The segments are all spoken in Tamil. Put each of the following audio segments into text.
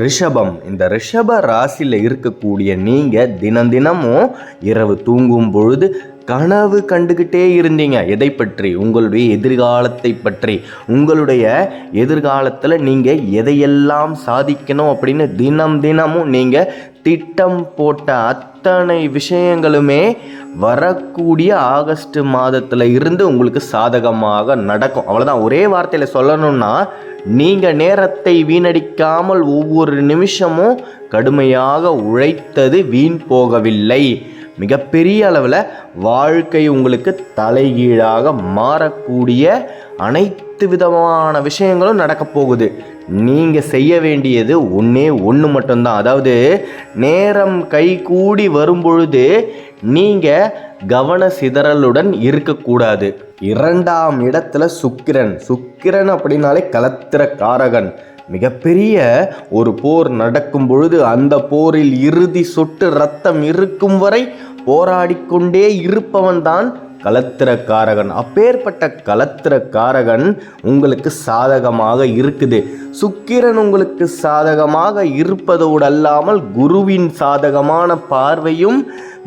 ரிஷபம். இந்த ரிஷப ராசியில் இருக்கக்கூடிய நீங்கள் தினம் தினமும் இரவு தூங்கும் பொழுது கனவு கண்டுக்கிட்டே இருந்தீங்க. எதை பற்றி? உங்களுடைய எதிர்காலத்தை பற்றி. உங்களுடைய எதிர்காலத்தில் நீங்கள் எதையெல்லாம் சாதிக்கணும் அப்படின்னு தினம் தினமும் நீங்கள் திட்டம் போட்ட அத்தனை விஷயங்களுமே வரக்கூடிய ஆகஸ்ட் மாதத்தில் இருந்து உங்களுக்கு சாதகமாக நடக்கும். அவ்வளோதான் ஒரே வார்த்தையில் சொல்லணும்னா நீங்கள் நேரத்தை வீணடிக்காமல் ஒவ்வொரு நிமிஷமும் கடுமையாக உழைத்தது வீண் போகவில்லை. மிகப்பெரிய அளவில் வாழ்க்கை உங்களுக்கு தலைகீழாக மாறக்கூடிய அனைத்து விதமான விஷயங்களும் நடக்கப் போகுது. நீங்கள் செய்ய வேண்டியது ஒன்றே ஒன்று மட்டும்தான். அதாவது நேரம் கை கூடி வரும்பொழுது நீங்கள் கவன சிதறலுடன் இருக்கக்கூடாது. இரண்டாம் இடத்துல சுக்கிரன். சுக்கிரன் அப்படின்னாலே கலத்திர காரகன் மிகப்பெரிய ஒரு போர் நடக்கும் பொழுது அந்த போரில் இறுதி சொட்டு ரத்தம் இருக்கும் வரை போராடிக்கொண்டே இருப்பவன் தான் கலத்திரக்காரகன். அப்பேற்பட்ட கலத்திரக்காரகன் உங்களுக்கு சாதகமாக இருக்குது. சுக்கிரன் உங்களுக்கு சாதகமாக இருப்பதோடு அல்லாமல் குருவின் சாதகமான பார்வையும்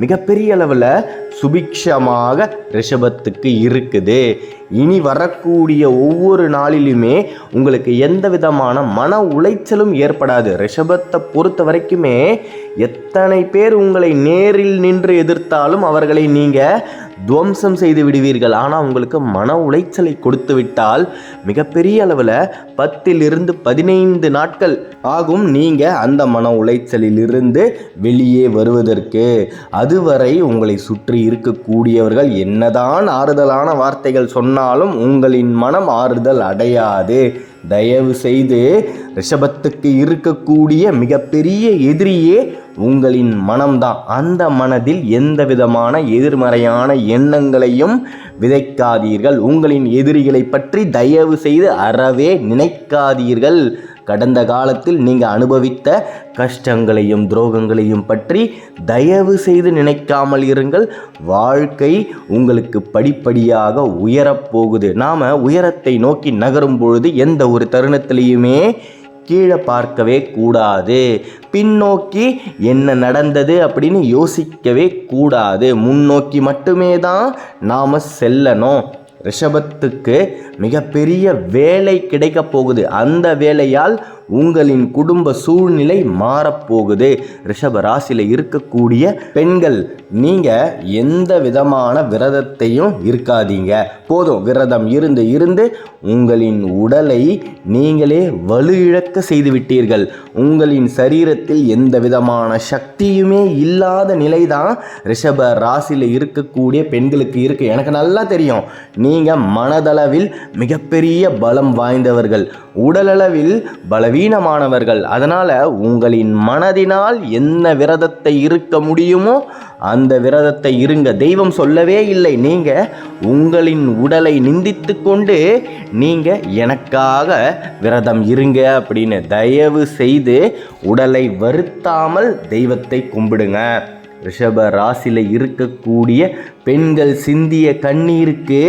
மிகப்பெரிய அளவில் சுபிக்ஷமாக ரிஷபத்துக்கு இருக்குது. இனி வரக்கூடிய ஒவ்வொரு நாளிலுமே உங்களுக்கு எந்த விதமான மன உளைச்சலும் ஏற்படாது. ரிஷபத்தை பொறுத்த வரைக்குமே எத்தனை பேர் உங்களை நேரில் நின்று எதிர்த்தாலும் அவர்களை நீங்கள் துவம்சம் செய்து விடுவீர்கள். ஆனால் உங்களுக்கு மன உளைச்சலை கொடுத்து விட்டால் மிகப்பெரிய அளவில் பத்திலிருந்து பதினைந்து நாட்கள் ஆகும். நீங்கள் அந்த மன உளைச்சலிலிருந்து வெளியே வருவதற்கு. அதுவரை உங்களை சுற்றி இருக்கக்கூடியவர்கள் என்னதான் ஆறுதலான வார்த்தைகள் சொன்னாலும் உங்களின் மனம் ஆறுதல் அடையாது. தயவு செய்து ரிஷபத்துக்கு இருக்கக்கூடிய மிகப்பெரிய எதிரியே உங்களின் மனம்தான். அந்த மனதில் எந்த விதமான எதிர்மறையான எண்ணங்களையும் விதைக்காதீர்கள். உங்களின் எதிரிகளை பற்றி தயவு செய்து அறவே நினைக்காதீர்கள். கடந்த காலத்தில் நீங்கள் அனுபவித்த கஷ்டங்களையும் துரோகங்களையும் பற்றி தயவு செய்து நினைக்காமல் இருங்கள். வாழ்க்கை உங்களுக்கு படிப்படியாக உயரப்போகுது நாம் உயரத்தை நோக்கி நகரும் பொழுது எந்த ஒரு தருணத்திலையுமே கீழே பார்க்கவே கூடாது. பின்னோக்கி என்ன நடந்தது அப்படின்னு யோசிக்கவே கூடாது. முன்னோக்கி மட்டுமே தான் நாம் செல்லணும். ரிஷபத்துக்கு மிகப்பெரிய வேலை கிடைக்க போகுது. அந்த வேலையால் உங்களின் குடும்ப சூழ்நிலை மாறப்போகுது. ரிஷப ராசியில் இருக்கக்கூடிய பெண்கள் நீங்கள் எந்த விதமான விரதத்தையும் இருக்காதீங்க. போதும் விரதம் இருந்து இருந்து உங்களின் உடலை நீங்களே வலு இழக்க செய்து விட்டீர்கள் உங்களின் சரீரத்தில் எந்த விதமான சக்தியுமே இல்லாத நிலை தான் ரிஷப ராசியில் இருக்கக்கூடிய பெண்களுக்கு இருக்குது எனக்கு நல்லா தெரியும் நீங்கள் மனதளவில் மிகப்பெரிய பலம் வாய்ந்தவர்கள். உடலளவில் பலவீனமானவர்கள். அதனால் உங்களின் மனதினால் என்ன விரதத்தை இருக்க முடியுமோ அந்த விரதத்தை இருங்க. தெய்வம் சொல்லவே இல்லை. நீங்கள் உங்களின் உடலை நிந்தித்து கொண்டு நீங்கள் எனக்காக விரதம் இருங்க அப்படின்னு தயவு செய்து உடலை வருத்தாமல் தெய்வத்தை கும்பிடுங்க. ரிஷப ராசியில் இருக்கக்கூடிய பெண்கள் சிந்திய கண்ணீருக்கு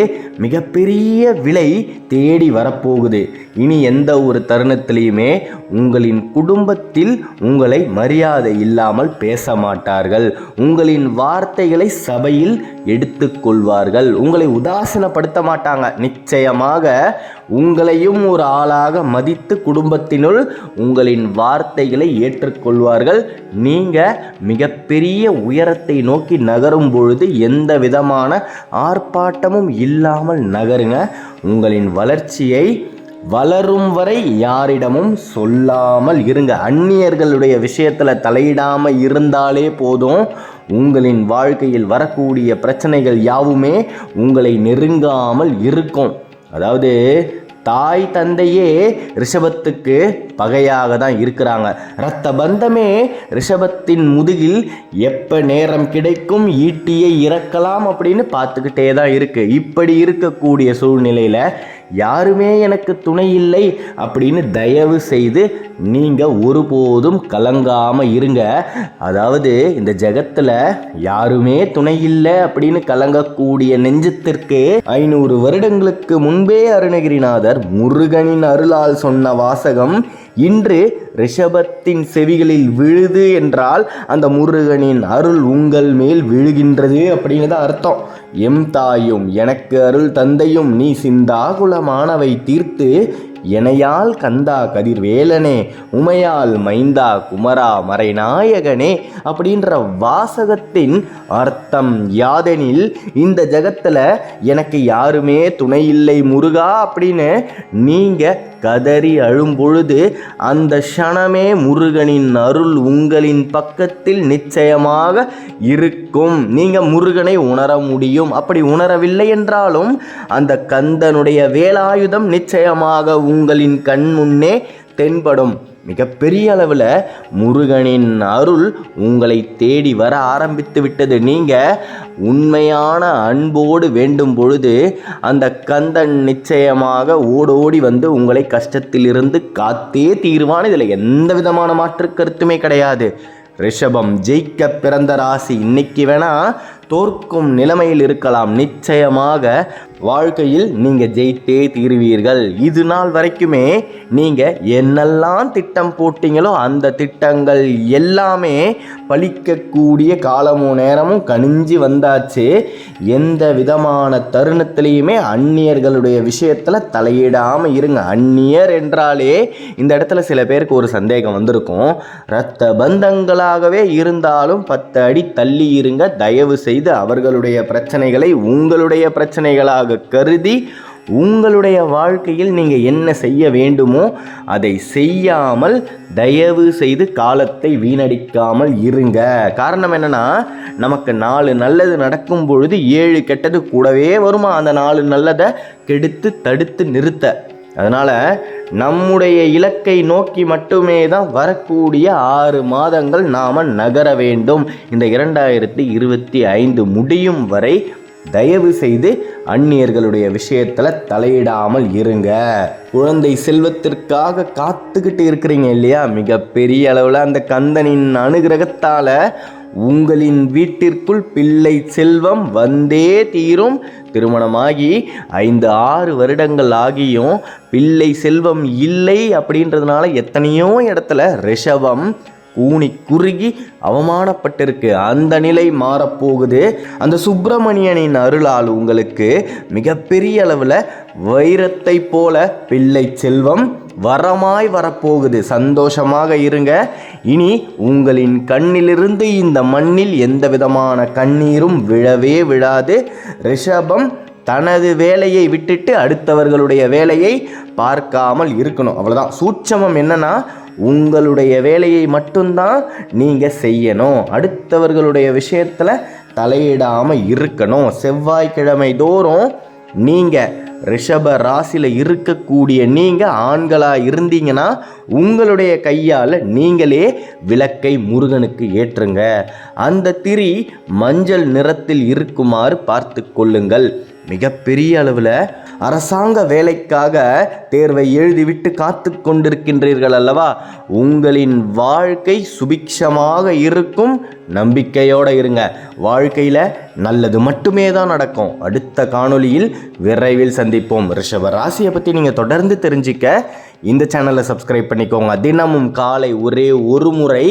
மிகப்பெரிய விலை தேடி வரப்போகுது. இனி எந்த ஒரு தருணத்திலையுமே உங்களின் குடும்பத்தில் உங்களை மரியாதை இல்லாமல் பேச மாட்டார்கள். உங்களின் வார்த்தைகளை சபையில் எடுத்துக்கொள்வார்கள் உங்களை உதாசீனப்படுத்த மாட்டாங்க. நிச்சயமாக உங்களையும் ஒரு ஆளாக மதித்து குடும்பத்தினுள் உங்களின் வார்த்தைகளை ஏற்றுக்கொள்வார்கள். நீங்கள் மிகப்பெரிய உயரத்தை நோக்கி நகரும் பொழுது எந்த விதமான ஆர்ப்பாட்டமும் இல்லாமல் நகருங்க. உங்களின் வளர்ச்சியை வளரும் வரை யாரிடமும் சொல்லாமல் இருங்க. அந்நியர்களுடைய விஷயத்தில் தலையிடாமல் இருந்தாலே போதும். உங்களின் வாழ்க்கையில் வரக்கூடிய பிரச்சனைகள் யாவுமே உங்களை நெருங்காமல் இருக்கும். அதாவது தாய் தந்தையே ரிஷபத்துக்கு பகையாக தான் இருக்கிறாங்க. இரத்த பந்தமே ரிஷபத்தின் முதுகில் எப்போ நேரம் கிடைக்கும் ஈட்டியை இறக்கலாம் அப்படின்னு பார்த்துக்கிட்டே தான் இருக்குது இப்படி இருக்கக்கூடிய சூழ்நிலையில் யாருமே எனக்கு துணை இல்லை அப்படின்னு தயவு செய்து நீங்கள் ஒருபோதும் கலங்காமல் இருங்க. அதாவது இந்த ஜெகத்தில் யாருமே துணை இல்லை அப்படின்னு கலங்கக்கூடிய நெஞ்சத்திற்கு ஐநூறு வருடங்களுக்கு முன்பே அருணகிரிநாதர் முருகனின் அருளால் சொன்ன வாசகம் இன்று ரிஷபத்தின் செவிகளில் விழுது என்றால் அந்த முருகனின் அருள் உங்கள் மேல் விழுகின்றது அப்படின்னு தான் அர்த்தம். எம் தாயும் எனக்கு அருள் தந்தையும் நீ சிந்தாகுலமானவை தீர்த்து எனையால் கந்தா கதிர்வேலனே உமையால் மைந்தா குமரா மறைநாயகனே அப்படின்ற வாசகத்தின் அர்த்தம் யாதெனில் இந்த ஜகத்தில் எனக்கு யாருமே துணை இல்லை முருகா அப்படின்னு நீங்கள் கதறி அழும்பொழுது அந்த க்ஷணமே முருகனின் அருள் உங்களின் பக்கத்தில் நிச்சயமாக இருக்கும். நீங்கள் முருகனை உணர முடியும். அப்படி உணரவில்லை என்றாலும் அந்த கந்தனுடைய வேலாயுதம் நிச்சயமாக உங்களின் கண் முன்னே தென்படும். மிகப்பெரிய அளவில் முருகனின் அருள் உங்களை தேடி வர ஆரம்பித்து விட்டது. நீங்கள் உண்மையான அன்போடு வேண்டும் பொழுது அந்த கந்தன் நிச்சயமாக ஓடோடி வந்து உங்களை கஷ்டத்திலிருந்து காத்தே தீர்வான். இதில் எந்த விதமான மாற்று கருத்துமே கிடையாது. ரிஷபம் ஜெயிக்க பிறந்த ராசி இன்னைக்கு வேணா தோற்கும் நிலைமையில் இருக்கலாம். நிச்சயமாக வாழ்க்கையில் நீங்கள் ஜெயித்தே தீருவீர்கள். இது நாள் வரைக்குமே நீங்கள் என்னெல்லாம் திட்டம் போட்டீங்களோ அந்த திட்டங்கள் எல்லாமே பழிக்கக்கூடிய காலமும் நேரமும் கனிஞ்சு வந்தாச்சு. எந்த விதமான தருணத்திலையுமே அந்நியர்களுடைய விஷயத்தில் தலையிடாமல் இருங்க. அந்நியர் என்றாலே இந்த இடத்துல சில பேருக்கு ஒரு சந்தேகம் வந்திருக்கும். இரத்த பந்தங்களாகவே இருந்தாலும் பத்து அடி தள்ளி இருங்க. தயவு செய்து அவர்களுடைய பிரச்சனைகளை உங்களுடைய பிரச்சனைகளாக கருதி உங்களுடைய வாழ்க்கையில் நீங்கள் என்ன செய்ய வேண்டுமோ அதை செய்யாமல் தயவு செய்து காலத்தை வீணடிக்காமல் இருங்க. காரணம் என்னன்னா நமக்கு நாலு நல்லது நடக்கும் பொழுது ஏழு கெட்டது கூடவே வருமா? அந்த நாலு நல்லதை கெடுத்து தடுத்து நிறுத்த. அதனால் நம்முடைய இலக்கை நோக்கி மட்டுமே தான் வரக்கூடிய ஆறு மாதங்கள் நாம் நகர வேண்டும். இந்த இரண்டாயிரத்தி இருபத்தி ஐந்து முடியும் வரை தயவு செய்து அந்நியர்களுடைய விஷயத்தில் தலையிடாமல் இருங்க. குழந்தை செல்வத்திற்காக காத்துக்கிட்டு இருக்கிறீங்க இல்லையா? மிகப்பெரிய அளவில் அந்த கந்தனின் அனுகிரகத்தால் உங்களின் வீட்டிற்குள் பிள்ளை செல்வம் வந்தே தீரும். திருமணமாகி ஐந்து ஆறு வருடங்கள் ஆகியும் பிள்ளை செல்வம் இல்லை அப்படின்றதுனால எத்தனையோ இடத்துல ரிஷபம் ஊனி குறுகி அவமானப்பட்டிருக்கு. அந்த நிலை மாறப்போகுது. அந்த சுப்பிரமணியனின் அருளால் உங்களுக்கு மிகப்பெரிய அளவில் வைரத்தை போல பிள்ளை செல்வம் வரமாய் வரப்போகுது. சந்தோஷமாக இருங்க. இனி உங்களின் கண்ணிலிருந்து இந்த மண்ணில் எந்த விதமான கண்ணீரும் விழவே விழாது. ரிஷபம் தனது வேலையை விட்டுட்டு அடுத்தவர்களுடைய வேலையை பார்க்காமல் இருக்கணும். அவ்வளோதான் சூட்சமம் என்னன்னா உங்களுடைய வேலையை மட்டும்தான் நீங்கள் செய்யணும். அடுத்தவர்களுடைய விஷயத்தில் தலையிடாமல் இருக்கணும். செவ்வாய்க்கிழமை தோறும் நீங்கள் ரிஷப ராசியில் இருக்கக்கூடிய நீங்கள் ஆண்களாக இருந்தீங்கன்னா உங்களுடைய கையால் நீங்களே விளக்கை முருகனுக்கு ஏற்றுங்க. அந்த திரி மஞ்சள் நிறத்தில் இருக்குமாறு பார்த்து கொள்ளுங்கள். மிகப்பெரிய அளவில் அரசாங்க வேலைக்காக தேர்வை எழுதிவிட்டு காத்து கொண்டிருக்கின்றீர்கள் அல்லவா? உங்களின் வாழ்க்கை சுபிக்ஷமாக இருக்கும் நம்பிக்கையோடு இருங்க. வாழ்க்கையில் நல்லது மட்டுமே தான் நடக்கும். அடுத்த காணொளியில் விரைவில் சந்திப்போம். ரிஷப ராசியை பற்றி நீங்கள் தொடர்ந்து தெரிஞ்சிக்க இந்த சேனலை சப்ஸ்கிரைப் பண்ணிக்கோங்க. தினமும் காலை ஒரே ஒரு முறை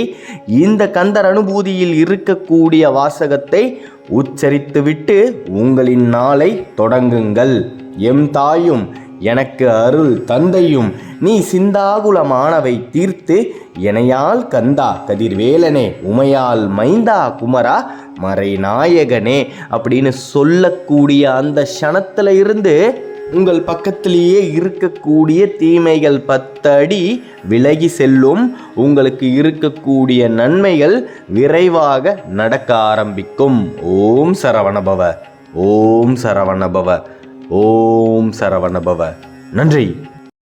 இந்த கந்தர் அனுபூதியில் இருக்கக்கூடிய வாசகத்தை உச்சரித்துவிட்டு உங்களின் நாளை தொடங்குங்கள். எம் தாயும் எனக்கு அருள் தந்தையும் நீ சிந்தாகுலமானவை தீர்த்து எனையால் கந்தா கதிர்வேலனே உமையால் மைந்தா குமரா மறைநாயகனே அப்படின்னு சொல்லக்கூடிய அந்த க்ஷணத்தில் இருந்து உங்கள் பக்கத்திலேயே இருக்கக்கூடிய தீமைகள் பத்தடி விலகி செல்லும். உங்களுக்கு இருக்கக்கூடிய நன்மைகள் விரைவாக நடக்க ஆரம்பிக்கும். ஓம் சரவணபவ. ஓம் சரவணபவ. ஓம் சரவணபவ. நன்றி.